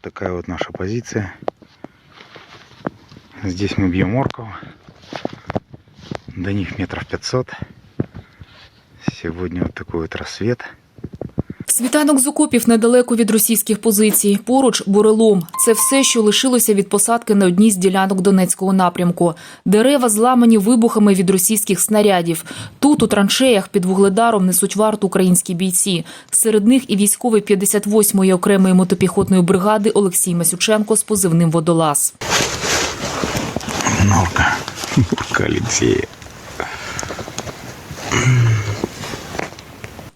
Такая вот наша позиция. Здесь мы бьем орков. До них метров 500. Сегодня вот такой вот рассвет. Світанок з окопів недалеко від російських позицій. Поруч бурелом. Це все, що лишилося від посадки на одній з ділянок Донецького напрямку. Дерева зламані вибухами від російських снарядів. Тут у траншеях під вугледаром несуть варту українські бійці. Серед них і військовий 58-ї окремої мотопіхотної бригади Олексій Масюченко з позивним водолаз. Норка. Норка Алексея.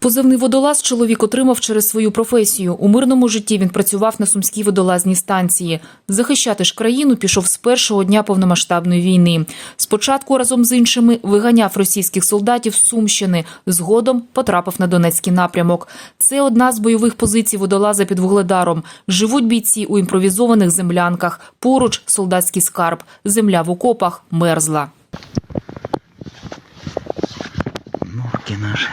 Позивний водолаз чоловік отримав через свою професію. У мирному житті він працював на сумській водолазній станції. Захищати ж країну пішов з першого дня повномасштабної війни. Спочатку разом з іншими виганяв російських солдатів з Сумщини. Згодом потрапив на Донецький напрямок. Це одна з бойових позицій водолаза під вугледаром. Живуть бійці у імпровізованих землянках. Поруч солдатський скарб. Земля в окопах мерзла. Норки наши.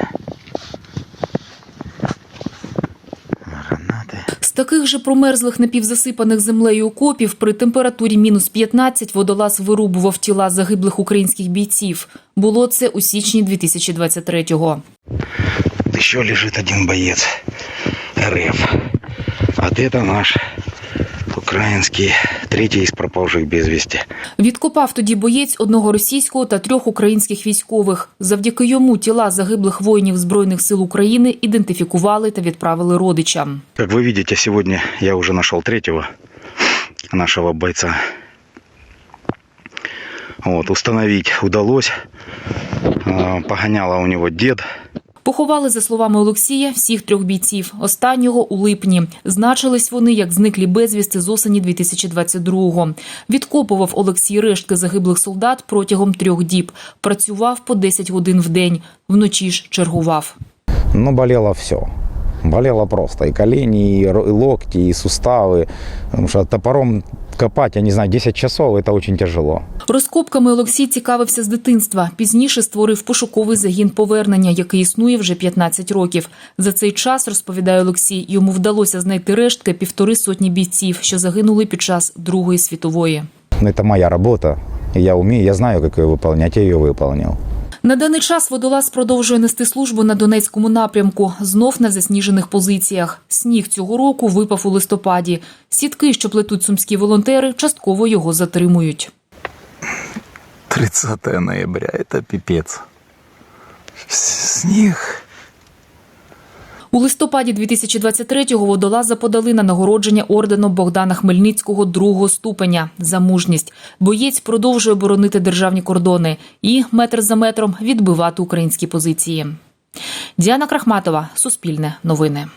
Гранаты. З таких же промерзлих напівзасипаних землею окопів при температурі мінус 15 водолаз вирубував тіла загиблих українських бійців. Було це у січні 2023-го. Ще лежить один боєць РФ. А это наш украинский, третий из пропавших без вести. Відкопав тоді боєць одного російського та трьох українських військових. Завдяки йому тіла загиблих воїнів збройних сил України ідентифікували та відправили родичам. Как вы видите, сегодня я уже нашел третьего нашего бойца. Вот, установить удалось. А, Погоняло у него дед. Поховали, за словами Олексія, всіх трьох бійців. Останнього у липні. Значились вони як зниклі безвісти з осені 2022-го. Відкопував Олексій рештки загиблих солдат протягом трьох діб. Працював по 10 годин в день. Вночі ж чергував. Ну, боліло все. Болело просто. И колени, и ро- и локти, и суставы. Потому что топором копать, я не знаю, 10 часов, это очень тяжело. Розкопками Олексій цікавився з дитинства. Пізніше створив пошуковий загін повернення, який існує вже 15 років. За цей час, розповідає Олексій, йому вдалося знайти рештки півтори сотні бійців, що загинули під час Другої світової. Но это моя работа. И я умею, я знаю, как ее выполнять, я ее выполнил. На даний час водолаз продовжує нести службу на Донецькому напрямку, знов на засніжених позиціях. Сніг цього року випав у листопаді. Сітки, що плетуть сумські волонтери, частково його затримують. 30 ноября, це піпець. Снег. У листопаді 2023-го водолаза подали на нагородження орденом Богдана Хмельницького другого ступеня за мужність. Боєць продовжує боронити державні кордони і метр за метром відбивати українські позиції. Діана Крахматова, Суспільне новини.